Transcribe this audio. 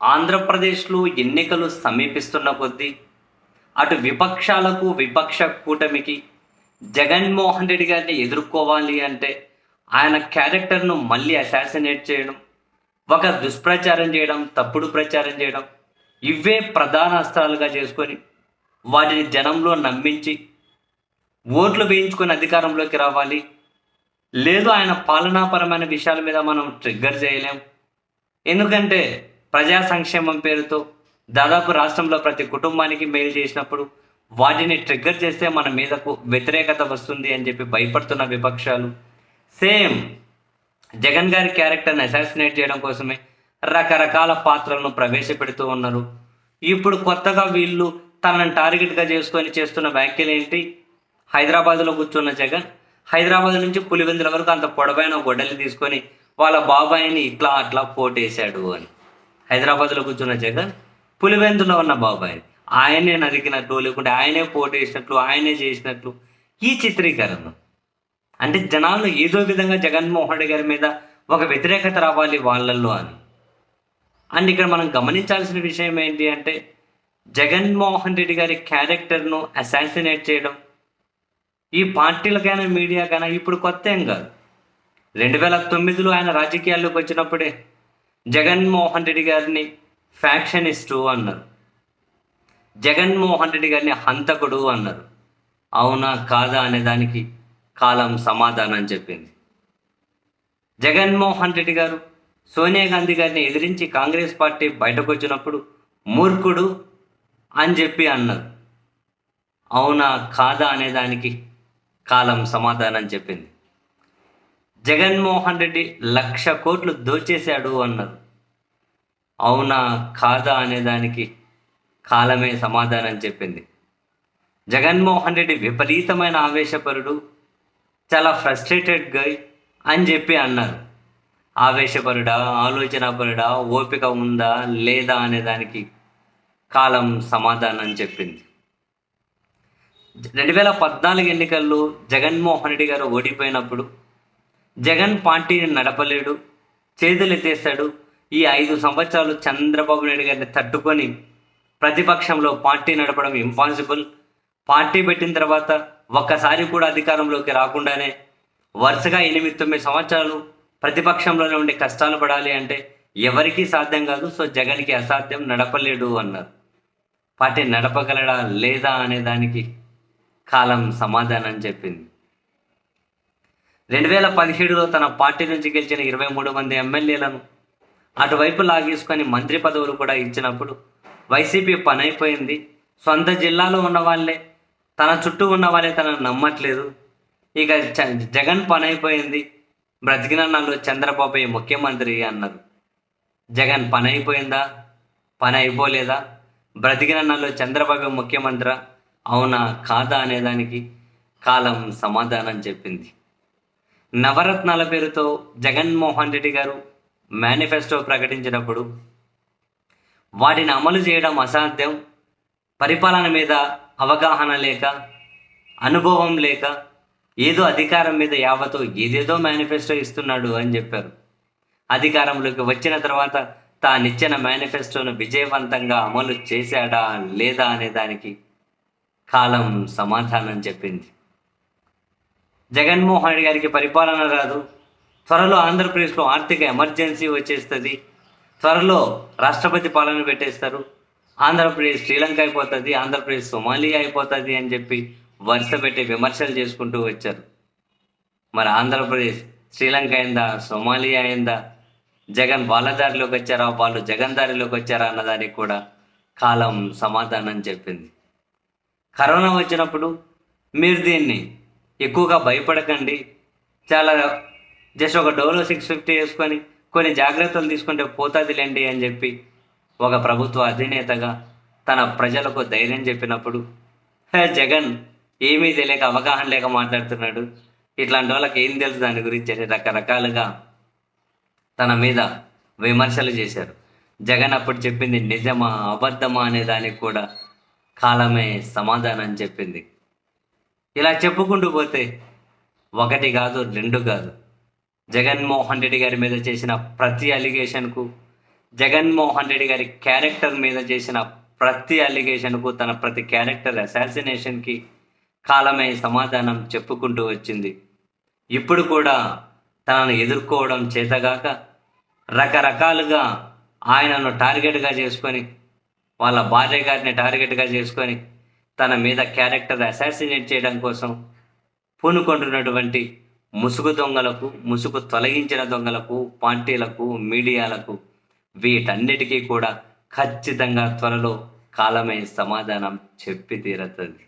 ఆంధ్రప్రదేశ్లో ఎన్నికలు సమీపిస్తున్న కొద్దీ అటు విపక్షాలకు విపక్ష కూటమికి జగన్మోహన్ రెడ్డి గారిని ఎదుర్కోవాలి అంటే ఆయన క్యారెక్టర్ను మళ్ళీ అసాసినేట్ చేయడం ఒక దుష్ప్రచారం చేయడం తప్పుడు ప్రచారం చేయడం ఇవే ప్రధాన అస్త్రాలుగా చేసుకొని వాటిని జనంలో నమ్మించి ఓట్లు వేయించుకొని అధికారంలోకి రావాలి. లేదు ఆయన పాలనాపరమైన విషయాల మీద మనం ట్రిగ్గర్ చేయలేం. ఎందుకంటే ప్రజా సంక్షేమం పేరుతో దాదాపు రాష్ట్రంలో ప్రతి కుటుంబానికి మెయిల్ చేసినప్పుడు వాటిని ట్రిగ్గర్ చేస్తే మన మీదకు వ్యతిరేకత వస్తుంది అని చెప్పి భయపడుతున్న విపక్షాలు. సేమ్ జగన్ గారి క్యారెక్టర్ని అసాసినేట్ చేయడం కోసమే రకరకాల పాత్రలను ప్రవేశపెడుతూ ఉన్నారు. ఇప్పుడు కొత్తగా వీళ్ళు తనని టార్గెట్గా చేసుకొని చేస్తున్న వ్యాఖ్యలు ఏంటి? హైదరాబాద్లో కూర్చున్న జగన్ హైదరాబాద్ నుంచి పులివెందుల వరకు అంత పొడవైన గొడ్డలి తీసుకొని వాళ్ళ బాబాయిని ఇట్లా అట్లా పోటేశాడు అని. హైదరాబాద్లో కూర్చున్న జగన్ పులివెందులో ఉన్న బాబాయ్. ఆయనే నరికినట్లు లేకుంటే ఆయనే పోటేసినట్లు ఆయనే చేసినట్లు. ఈ చిత్రీకరణ. అంటే జనాలు ఏదో విధంగా జగన్మోహన్ రెడ్డి గారి మీద ఒక వ్యతిరేకత రావాలి వాళ్ళల్లో అని. అండ్ ఇక్కడ మనం గమనించాల్సిన విషయం ఏంటి అంటే జగన్మోహన్ రెడ్డి గారి క్యారెక్టర్ను అసాసినేట్ చేయడం. ఈ పార్టీలకైనా మీడియాకైనా ఇప్పుడు కొత్త ఏం కాదు. రెండు వేల తొమ్మిదిలో ఆయన రాజకీయాల్లోకి వచ్చినప్పుడే జగన్మోహన్ రెడ్డి గారిని ఫ్యాక్షనిస్టు అన్నారు. జగన్మోహన్ రెడ్డి గారిని హంతకుడు అన్నారు. అవునా కాదా అనే దానికి కాలం సమాధానం చెప్పింది. జగన్మోహన్ రెడ్డి గారు సోనియా గాంధీ గారిని ఎదిరించి కాంగ్రెస్ పార్టీ బయటకు వచ్చినప్పుడు మూర్ఖుడు అని చెప్పి అన్నారు. అవునా కాదా అనే దానికి కాలం సమాధానం చెప్పింది. జగన్మోహన్ రెడ్డి లక్ష కోట్లు దోచేశాడు అన్నారు. అవునా కాదా అనే దానికి కాలమే సమాధానం చెప్పింది. జగన్మోహన్ రెడ్డి విపరీతమైన ఆవేశపరుడు చాలా ఫ్రస్ట్రేటెడ్ గై అని చెప్పి అన్నారు. ఆవేశపరుడా ఆలోచనపరుడా ఓపిక ఉందా లేదా అనే దానికి కాలం సమాధానం చెప్పింది. రెండు వేల పద్నాలుగు ఎన్నికల్లో జగన్మోహన్ రెడ్డి గారు ఓడిపోయినప్పుడు జగన్ పార్టీని నడపలేడు చేతులెత్తేస్తాడు. ఈ ఐదు సంవత్సరాలు చంద్రబాబు నాయుడు గారిని తట్టుకొని ప్రతిపక్షంలో పార్టీ నడపడం ఇంపాసిబుల్ పార్టీ పెట్టిన తర్వాత ఒక్కసారి కూడా అధికారంలోకి రాకుండానే వరుసగా ఎనిమిది తొమ్మిది సంవత్సరాలు ప్రతిపక్షంలోనే ఉండి కష్టాలు పడాలి అంటే ఎవరికీ సాధ్యం కాదు. సో జగన్కి అసాధ్యం నడపలేడు అన్నారు. పార్టీ నడపగలడా లేదా అనే దానికి కాలం సమాధానం చెప్పింది. రెండు వేల పదిహేడులో తన పార్టీ నుంచి గెలిచిన ఇరవై మూడు మంది ఎమ్మెల్యేలను అటువైపు లాగేసుకొని మంత్రి పదవులు కూడా ఇచ్చినప్పుడు వైసీపీ పని అయిపోయింది సొంత జిల్లాలో ఉన్న వాళ్ళే తన చుట్టూ ఉన్న వాళ్ళే తనను నమ్మట్లేదు. ఇక చ- జగన్ పని అయిపోయింది బ్రతికిన నన్ను చంద్రబాబు ముఖ్యమంత్రి అన్నారు. జగన్ పని అయిపోయిందా పని అయిపోలేదా బ్రతికిన నన్ను చంద్రబాబు ముఖ్యమంత్రి? అవునా కాదా అనేదానికి కాలం సమాధానం చెప్పింది. నవరత్నాల పేరుతో జగన్మోహన్ రెడ్డి గారు మేనిఫెస్టో ప్రకటించినప్పుడు వాటిని అమలు చేయడం అసాధ్యం. పరిపాలన మీద అవగాహన లేక అనుభవం లేక ఏదో అధికారం మీద యావతో ఏదేదో మేనిఫెస్టో ఇస్తున్నాడు అని చెప్పారు. అధికారంలోకి వచ్చిన తర్వాత తానిచ్చిన మేనిఫెస్టోను విజయవంతంగా అమలు చేశాడా లేదా అనే దానికి కాలం సమాధానం చెప్పింది. జగన్మోహన్ రెడ్డి గారికి పరిపాలన రాదు. త్వరలో ఆంధ్రప్రదేశ్లో ఆర్థిక ఎమర్జెన్సీ వచ్చేస్తుంది. త్వరలో రాష్ట్రపతి పాలన పెట్టేస్తారు. ఆంధ్రప్రదేశ్ శ్రీలంక అయిపోతుంది ఆంధ్రప్రదేశ్ సోమాలియా అయిపోతుంది అని చెప్పి వరుస పెట్టి విమర్శలు చేసుకుంటూ వచ్చారు. మరి ఆంధ్రప్రదేశ్ శ్రీలంక అయిందా సోమాలియా అయిందా జగన్ వాళ్ళ దారిలోకి వచ్చారా వాళ్ళు జగన్ దారిలోకి వచ్చారా అన్నదానికి కూడా కాలం సమాధానం చెప్పింది. కరోనా వచ్చినప్పుడు మీరు దీన్ని ఎక్కువగా భయపడకండి. చాలా జస్ట్ ఒక డోలో సిక్స్ ఫిఫ్టీ వేసుకొని కొన్ని జాగ్రత్తలు తీసుకుంటే పోతాదిలేండి అని చెప్పి ఒక ప్రభుత్వ అధినేతగా తన ప్రజలకు ధైర్యం చెప్పినప్పుడు జగన్ ఏమీ తెలియక అవగాహన లేక మాట్లాడుతున్నాడు. ఇట్లాంటి వాళ్ళకి ఏం తెలుసు దాని గురించి అని రకరకాలుగా తన మీద విమర్శలు చేశారు. జగన్ అప్పుడు చెప్పింది నిజమా అబద్ధమా అనే దానికి కూడా కాలమే సమాధానం చెప్పింది. ఇలా చెప్పుకుంటూ పోతే ఒకటి కాదు రెండు కాదు. జగన్మోహన్ రెడ్డి గారి మీద చేసిన ప్రతి అలిగేషన్కు జగన్మోహన్ రెడ్డి గారి క్యారెక్టర్ మీద చేసిన ప్రతి అలిగేషన్కు తన ప్రతి క్యారెక్టర్ అసాసినేషన్కి కాలమే సమాధానం చెప్పుకుంటూ వచ్చింది. ఇప్పుడు కూడా తనను ఎదుర్కోవడం చేతగాక రకరకాలుగా ఆయనను టార్గెట్గా చేసుకొని వాళ్ళ భార్య గారిని టార్గెట్గా చేసుకొని తన మీద క్యారెక్టర్ అసాసినేట్ చేయడం కోసం పూనుకుంటున్నటువంటి ముసుగు దొంగలకు ముసుగు తొలగించిన దొంగలకు పార్టీలకు మీడియాలకు వీటన్నిటికీ కూడా ఖచ్చితంగా త్వరలో కాలమే సమాధానం చెప్పి తీరుతుంది.